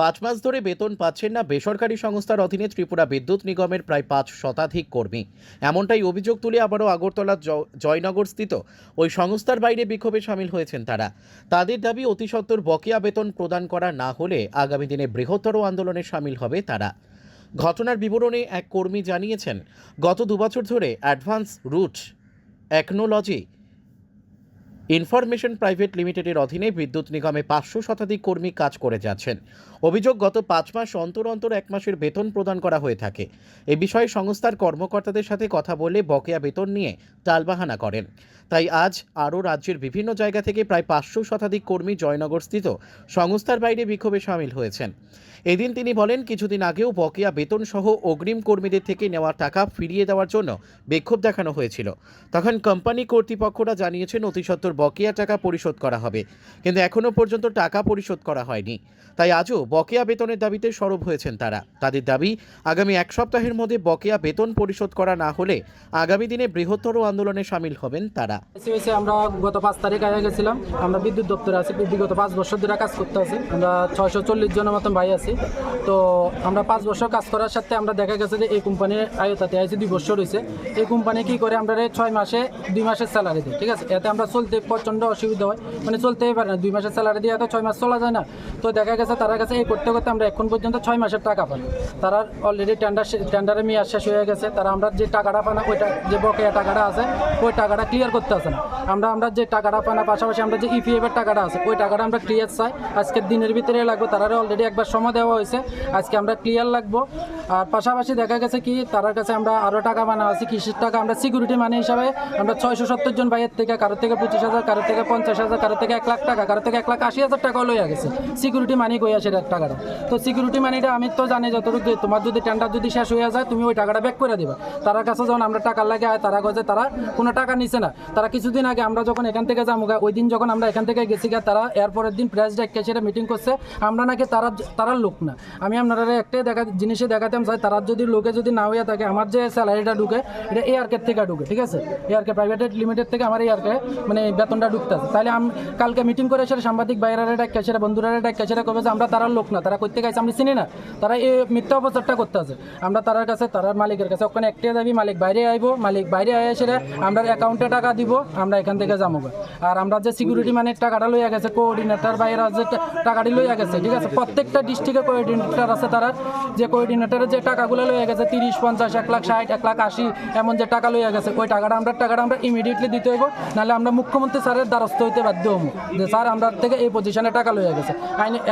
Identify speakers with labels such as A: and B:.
A: পাঁচ মাস ধরে বেতন পাচ্ছেন না বেসরকারি সংস্থার অধীনে ত্রিপুরা বিদ্যুৎ নিগমের প্রায় পাঁচ শতাধিক কর্মী। এমনটাই অভিযোগ তুলে আবারও আগরতলা জয়নগর স্থিত ওই সংস্থার বাইরে বিক্ষোভে সামিল হয়েছেন তারা। তাদের দাবি অতি সত্বর বকেয়া বেতন প্রদান করা না হলে আগামী দিনে বৃহত্তর আন্দোলনে সামিল হবে তারা। ঘটনার বিবরণে এক কর্মী জানিয়েছেন, গত দুবছর ধরে advance route technology information private লিমিটেডের অধীনে বিদ্যুৎ নিগমে পাঁচশো শতাধিক কর্মী কাজ করে যাচ্ছেন। অভিযোগ গত পাঁচ মাস অন্তর অন্তর এক মাসের বেতন প্রদান করা হয়ে থাকে। এ বিষয়ে সংস্থার কর্মকর্তাদের সাথে কথা বলে বকেয়া বেতন নিয়ে টালবাহানা করেন। তাই আজ আরও রাজ্যের বিভিন্ন জায়গা থেকে প্রায় পাঁচশো শতাধিক কর্মী জয়নগরস্থিত সংস্থার বাইরে বিক্ষোভে সামিল হয়েছেন। এদিন তিনি বলেন, কিছুদিন আগেও বকেয়া বেতন সহ অগ্রিম কর্মীদের থেকে নেওয়া টাকা ফিরিয়ে দেওয়ার জন্য বিক্ষোভ দেখানো হয়েছিল। তখন কোম্পানি কর্তৃপক্ষরা জানিয়েছেন, অতি সত্বর বকেয়া টাকা পরিশোধ করা হবে। কিন্তু এখনও পর্যন্ত টাকা পরিশোধ করা হয়নি। তাই আজও বকেয়া বেতনের দাবিতে সরব হয়েছেন তারা। তাদের দাবি, আগামী এক সপ্তাহের মধ্যে বকেয়া বেতন পরিশোধ করা না হলে আগামী দিনে বৃহত্তর আন্দোলনে সামিল হবেন তারা।
B: আমরা গত পাঁচ তারিখ আগে গেছিলাম। আমরা বিদ্যুৎ দপ্তরে আছি। বিগত পাঁচ বছর ধরে কাজ করতে আছি। আমরা ছয়শো চল্লিশ জনের মতন ভাই আছি। তো আমরা পাঁচ বছর কাজ করার সাথে আমরা দেখা গেছে যে এই কোম্পানির আয়তাতে আইসি দুই বছর হয়েছে এই কোম্পানি কি করে আমরা ছয় মাসে, দুই মাসের স্যালারি দিই ঠিক আছে? এতে আমরা চলতে প্রচণ্ড অসুবিধা হয়। মানে চলতেই পারে না। দুই মাসের স্যালারি দিয়ে তো ছয় মাস চলা যায় না। তো দেখা গেছে তারা কাছে এই করতে করতে আমরা এখন পর্যন্ত ছয় মাসের টাকা পাই। তারা অলরেডি টেন্ডার টেন্ডারে মেয়াদ শেষ হয়ে গেছে। তারা আমরা যে টাকাটা পানা, ওইটা যে বকেয়া টাকাটা আছে, ওই টাকাটা ক্লিয়ার করতে আসে না। আমরা আমরা যে টাকাটা পানা, পাশাপাশি আমরা যে ইপিএফ এর টাকাটা আছে, ওই টাকাটা আমরা ক্লিয়ার চাই। আজকের দিনের ভিতরে লাগবে। তারা অলরেডি একবার সময় দেওয়া হয়েছে। আজকে আমরা ক্লিয়ার লাগবো। আর পাশাপাশি দেখা গেছে কি তার কাছে আমরা আরও টাকা বানা আছি কৃষির টাকা আমরা সিকিউরিটি মানি হিসাবে আমরা ছয়শো সত্তর জন ভাইয়ের থেকে কারোর থেকে পঁচিশ হাজার কারোর থেকে পঞ্চাশ হাজার কারোর থেকে এক লাখ টাকা কারোর থেকে এক লাখ আশি হাজার টাকা লইয়া গেছে। সিকিউরিটি মানি কইয়া সেটা টাকাটা? তো সিকিউরিটি মানিটা আমি তো জানি যতটুকু তোমার যদি টেন্ডার যদি শেষ হয়ে যায় তুমি ওই টাকাটা ব্যাক করে দিবা। তার কাছে যখন আমরা টাকা লাগে আয় তারা কাছে তারা কোনো টাকা নিছে না। তারা কিছুদিন আগে আমরা যখন এখান থেকে যাব ওই দিন যখন আমরা এখান থেকে গেছি গা, তারা এরপরের দিন প্রেস ডেকে সেটা মিটিং করছে। আমরা নাকি তারা তারা লোক না। আমি আপনারা একটাই দেখা জিনিসে দেখাতাম চাই তারা যদি লোকে যদি না হইয়া থাকে, আমার যে স্যালারিটা ঢুকে, এটা এয়ারকের থেকে ঢুকে, ঠিক আছে? এয়ারকে প্রাইভেট লিমিটেড থেকে আমার এয়ারকে মানে বেতনটা ঢুকতেছে তাহলে আমি কালকে মিটিং করে সেটা সাংবাদিক বাইরে ডাক্কা সেটা বন্ধুরা ডাক্কা সেটা করবে যে আমরা তারার লোক না, তারা করতে গেছে আমি চিনি না। তারা এই মিথ্যা অপচারটা করতে আছে। আমরা তারার কাছে, তারার মালিকের কাছে ওখানে একটাই দাবি, মালিক বাইরে আইবো, মালিক বাইরে আয় সেটা আমরা অ্যাকাউন্টে টাকা দিব, আমরা এখান থেকে যাব আর আমরা যে সিকিউরিটি মানে টাকাটা লইয়া গেছে কোঅর্ডিনেটর বাইরে যে টাকাটি লইয়া গেছে, ঠিক আছে? প্রত্যেকটা ডিস্ট্রিক্টে কোঅর্ডিনেটর আছে তারা যে কোঅর্ডিনেটরের যে টাকাগুলো লইয়া গেছে, তিরিশ, পঞ্চাশ, এক লাখ, ষাট, এক লাখ, আশি, এমন যে টাকা লইয়া গেছে, ওই টাকাটা আমরা টাকাটা আমরা ইমিডিয়েটলি দিতে হইব, নাহলে আমরা মুখ্যমন্ত্রী স্যারের দ্বারস্থ হইতে বাধ্য হব যে স্যার, আমরা থেকে এই পজিশনে টাকা লইয়া গেছে। আইনে